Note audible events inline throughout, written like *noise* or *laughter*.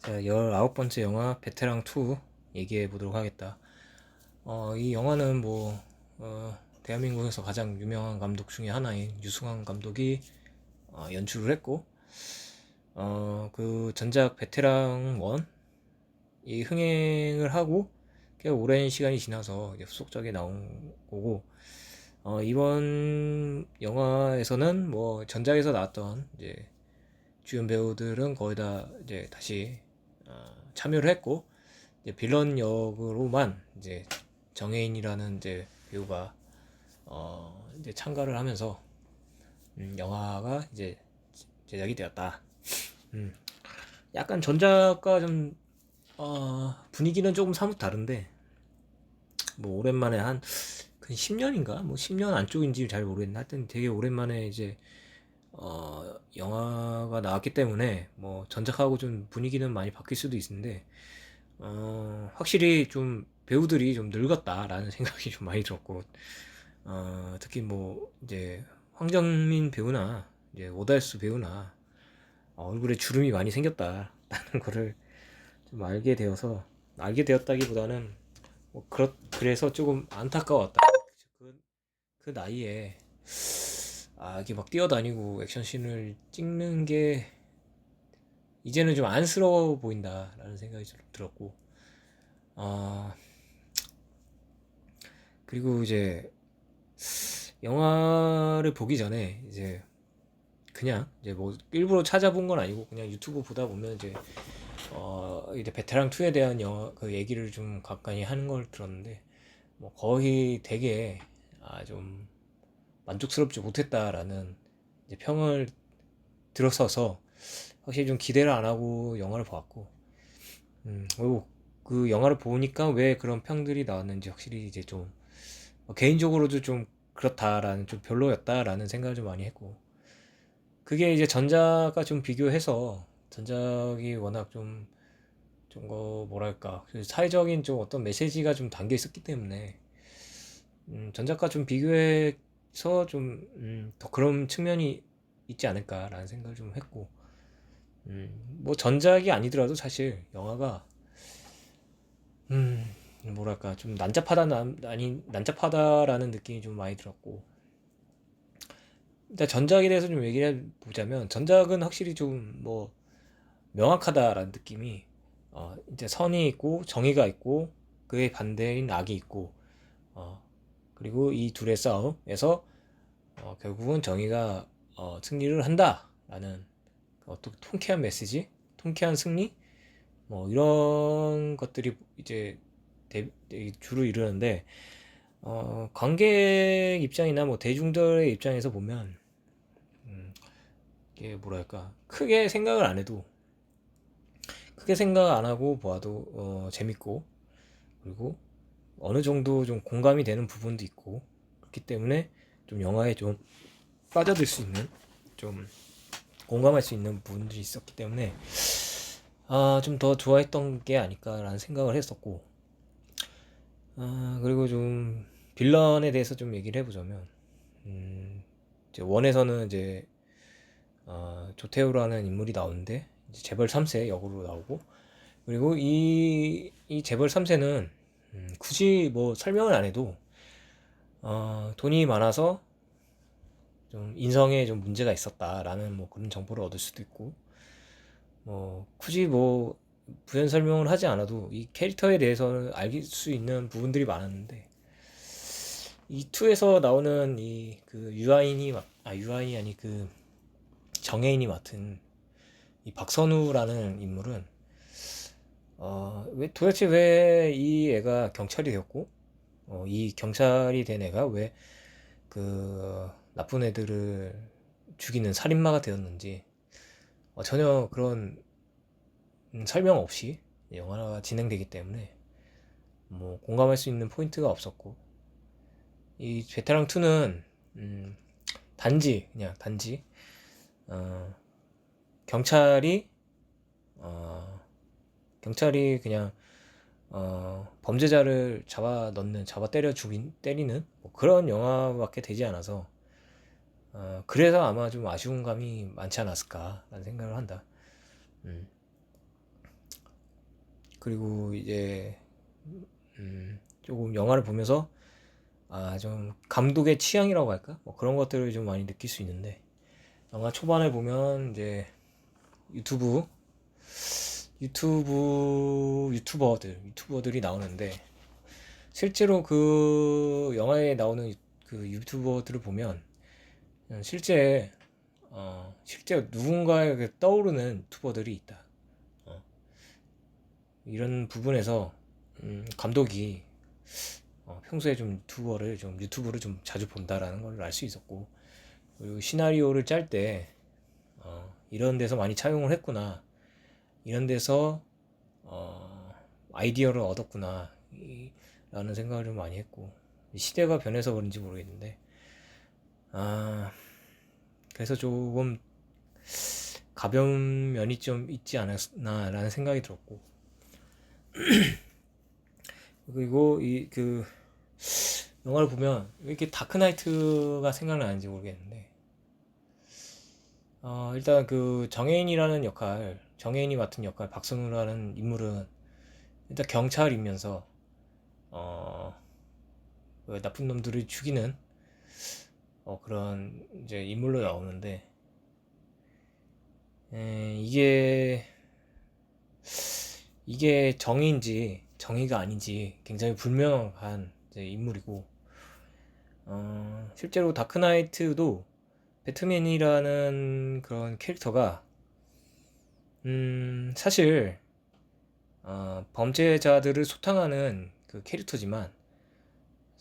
자, 19번째 영화 베테랑 2 얘기해 보도록 하겠다. 어, 이 영화는 뭐, 어, 대한민국에서 가장 유명한 감독 중에 하나인 유승환 감독이 어, 연출을 했고, 어, 그 전작 베테랑 1이 흥행을 하고, 꽤 오랜 시간이 지나서 후속작이 나온 거고, 어, 이번 영화에서는 뭐 전작에서 나왔던 이제 주연 배우들은 거의 다 이제 다시 어, 참여를 했고 빌런 역으로만 이제 정혜인이라는 이제 배우가 어, 이제 참가를 하면서 음, 영화가 이제 제작이 되었다. 음, 약간 전작과 좀 어, 분위기는 조금 사뭇 다른데 뭐 오랜만에 한, 그 10년인가? 뭐 10년 안쪽인지 잘 모르겠는데 하여튼 되게 오랜만에 이제 어, 영화가 나왔기 때문에 뭐 전작하고 좀 분위기는 많이 바뀔 수도 있는데 어, 확실히 좀 배우들이 좀 늙었다라는 *laughs* 생각이 좀 많이 들었고 어, 특히 뭐 이제 황정민 배우나 이제 오달수 배우나 얼굴에 주름이 많이 생겼다라는 *laughs* 거를 좀 알게 되어서 알게 되었다기보다는 뭐 그렇 그래서 조금 안타까웠다. 그, 그 나이에 아 이게 막 뛰어다니고 액션씬을 찍는 게 이제는 좀 안쓰러워 보인다라는 생각이 좀 들었고 아 그리고 이제 영화를 보기 전에 이제 그냥 이제 뭐 일부러 찾아본 건 아니고 그냥 유튜브 보다 보면 이제 어 이제 베테랑 2에 대한 영화 그 얘기를 좀 가까이 하는 걸 들었는데 뭐 거의 되게 아좀 만족스럽지 못했다라는 평을 들었어서 확실히 좀 기대를 안 하고 영화를 봤고 음 그리고 그 영화를 보니까 왜 그런 평들이 나왔는지 확실히 이제 좀 어, 개인적으로도 좀 그렇다라는 좀 별로였다라는 생각을 좀 많이 했고 그게 이제 전작과 좀 비교해서 전작이 워낙 좀 좀거 뭐랄까 그 사회적인 좀 어떤 메시지가 좀 담겨 있었기 때문에 음, 전작과 좀 비교해 서좀 음, 더 그런 측면이 있지 않을까라는 생각을 좀 했고 음, 뭐 전작이 아니더라도 사실 영화가 음, 뭐랄까 좀 난잡하다 난, 아니 난잡하다라는 느낌이 좀 많이 들었고. 일단 전작에 대해서 좀 얘기해 보자면 전작은 확실히 좀 뭐 명확하다라는 느낌이 어 이제 선이 있고 정의가 있고 그의 반대인 악이 있고 어 그리고 이 둘의 싸움에서 어 결국은 정의가 어 승리를 한다라는 어떤 통쾌한 메시지, 통쾌한 승리? 뭐 이런 것들이 이제 대, 주로 이루는데 어, 관객 입장이나 뭐 대중들의 입장에서 보면 음, 이게 뭐랄까 크게 생각을 안 해도 크게 생각 안 하고 보아도 어, 재밌고 그리고 어느 정도 좀 공감이 되는 부분도 있고 그렇기 때문에 좀 영화에 좀 빠져들 수 있는 좀 공감할 수 있는 부분들이 있었기 때문에 아, 좀 더 좋아했던 게 아닐까라는 생각을 했었고 아, 그리고 좀 빌런에 대해서 좀 얘기를 해보자면 음, 이제 원에서는 이제 어, 조태우라는 인물이 나오는데 재벌 3세 역으로 나오고 그리고 이, 이 재벌 3세는 음, 굳이 뭐 설명을 안 해도 어, 돈이 많아서 좀 인성에 좀 문제가 있었다라는 뭐 그런 정보를 얻을 수도 있고 뭐 굳이 뭐 부연 설명을 하지 않아도 이 캐릭터에 대해서는 알 수 있는 부분들이 많았는데 이 2에서 나오는 이 그 유아인이 아 유아인이 아니 그 정혜인이 맡은 이 박선우라는 인물은 어, 왜 도대체 왜 이 애가 경찰이 되었고 어, 이 경찰이 된 애가 왜 그 나쁜 애들을 죽이는 살인마가 되었는지 어, 전혀 그런 음, 설명 없이 영화가 진행되기 때문에 뭐 공감할 수 있는 포인트가 없었고 이 베테랑 2는 음, 단지 그냥 단지 어, 경찰이 어, 경찰이 그냥 어, 범죄자를 잡아 넣는 잡아 때려 죽인 때리는 뭐 그런 영화밖에 되지 않아서 어, 그래서 아마 좀 아쉬운 감이 많지 않았을까라는 생각을 한다. 음. 그리고 이제 음, 조금 영화를 보면서 아 좀 감독의 취향이라고 할까? 뭐 그런 것들을 좀 많이 느낄 수 있는데 영화 초반에 보면 이제 유튜브 유튜브 유튜버들 유튜버들이 나오는데 실제로 그 영화에 나오는 그 유튜버들을 보면 실제 어 실제 누군가에게 떠오르는 유튜버들이 있다. 어, 이런 부분에서 음, 감독이 어, 평소에 좀 유튜버를 좀 유튜브를 좀 자주 본다라는 걸 알 수 있었고 그리고 시나리오를 짤때 어, 이런 데서 많이 차용을 했구나 이런 데서 어, 아이디어를 얻었구나. 이, 라는 생각을 좀 많이 했고 시대가 변해서 그런지 모르겠는데. 아 그래서 조금 가벼운 면이 좀 있지 않았나라는 생각이 들었고. *clears throat* 그리고 이 그 영화를 보면 왜 이렇게 다크나이트가 생각나는지 모르겠는데. 어 일단 그 정혜인이라는 역할 정혜인이 맡은 역할 박선우라는 인물은 일단 경찰이면서 어, 그 나쁜 놈들을 죽이는 어, 그런 이제 인물로 나오는데 에, 이게 이게 정의인지 정의가 아닌지 굉장히 불명한 인물이고 어, 실제로 다크나이트도 배트맨이라는 그런 캐릭터가 음, 사실 어, 범죄자들을 소탕하는 그 캐릭터지만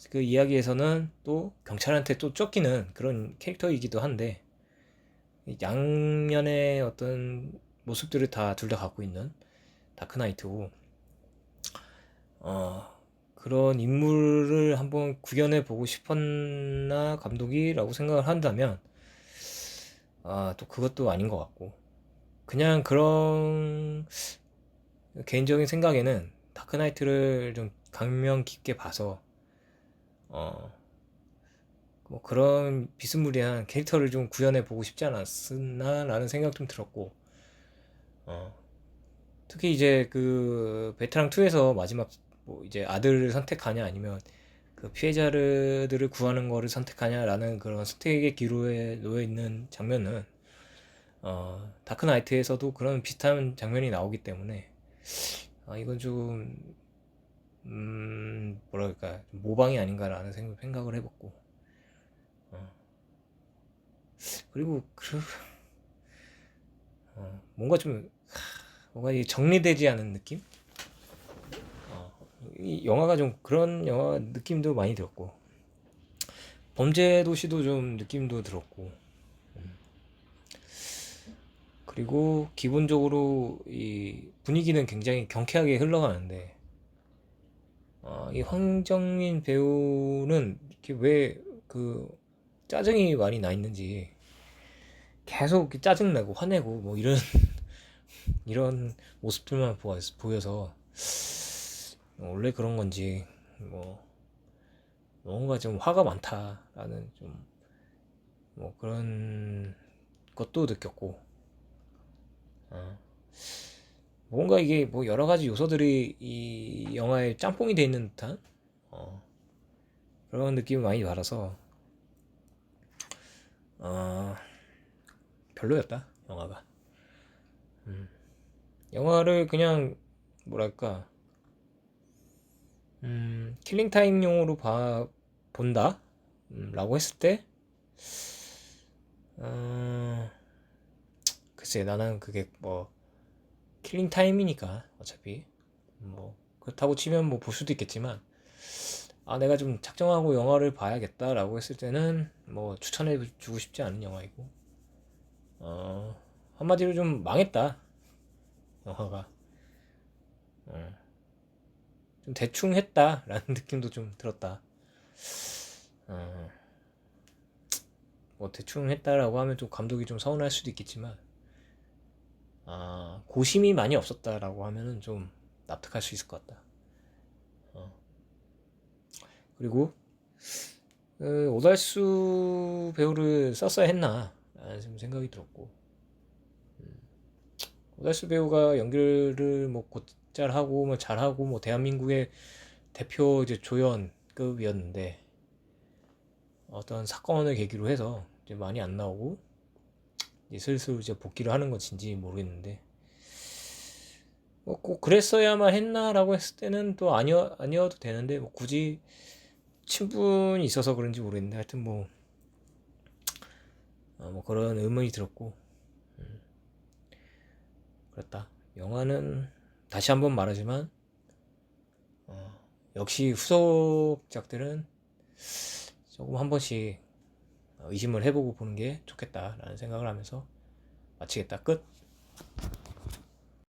그 이야기에서는 또 경찰한테 또 쫓기는 그런 캐릭터이기도 한데 양면의 어떤 모습들을 다 둘 다 갖고 있는 다크나이트고 어 그런 인물을 한번 구현해 보고 싶었나 감독이라고 생각을 한다면 아 또 그것도 아닌 것 같고 그냥 그런 개인적인 생각에는 다크나이트를 좀 강명 깊게 봐서 어 뭐 그런 비스무리한 캐릭터를 좀 구현해 보고 싶지 않았나라는 생각 좀 들었고 어 특히 이제 그 베테랑 2에서 마지막 뭐 이제 아들을 선택하냐 아니면 그 피해자들을 구하는 거를 선택하냐라는 그런 선택의 기로에 놓여 있는 장면은 어 다크나이트에서도 그런 비슷한 장면이 나오기 때문에 아 이건 좀 음, 뭐랄까, 모방이 아닌가라는 생각, 생각을 해봤고, 어. 그리고, 그, 어, 뭔가 좀, 뭔가 정리되지 않은 느낌? 어, 이 영화가 좀 그런 영화 느낌도 많이 들었고, 범죄 도시도 좀 느낌도 들었고, 음. 그리고 기본적으로 이 분위기는 굉장히 경쾌하게 흘러가는데, 어, 이 황정민 배우는 왜 그 짜증이 많이 나 있는지 계속 짜증 내고 화내고 뭐 이런 *laughs* 이런 모습들만 보여서 원래 그런 건지 뭐 뭔가 좀 화가 많다라는 좀 뭐 그런 것도 느꼈고 어. 뭔가 이게 뭐 여러 가지 요소들이 이 영화에 짬뽕이 돼 있는 듯한 어, 그런 느낌을 많이 받아서 어, 별로였다 영화가. 음, 영화를 그냥 뭐랄까 음, 킬링 타임용으로 봐 본다 음, 라고 했을 때 어, 글쎄 나는 그게 뭐 킬링 타임이니까 어차피. 뭐 그렇다고 치면 뭐 볼 수도 있겠지만 아 내가 좀 작정하고 영화를 봐야겠다라고 했을 때는 뭐 추천해 주고 싶지 않은 영화이고. 어 한마디로 좀 망했다 영화가. 어, 좀 대충 했다라는 *laughs* 느낌도 좀 들었다. 어, 뭐 대충 했다라고 하면 좀 감독이 좀 서운할 수도 있겠지만 아, 고심이 많이 없었다라고 하면은 좀 납득할 수 있을 것 같다. 어. 그리고 그 오달수 배우를 썼어야 했나 라는 생각이 들었고 음. 오달수 배우가 연기를 뭐 곧잘 짭짤하고 뭐 잘하고 뭐 대한민국의 대표 이제 조연급이었는데 어떤 사건을 계기로 해서 이제 많이 안 나오고 이제 슬슬 이제 복귀를 하는 것인지 모르겠는데. 뭐 꼭 그랬어야만 했나라고 했을 때는 또 아니어 아니어도 되는데 뭐 굳이 친분이 있어서 그런지 모르겠는데 하여튼 뭐, 어, 뭐 그런 의문이 들었고. 음, 그렇다. 영화는 다시 한번 말하지만 어, 역시 후속작들은 조금 한 번씩 의심을 해보고 보는 게 좋겠다라는 생각을 하면서 마치겠다. 끝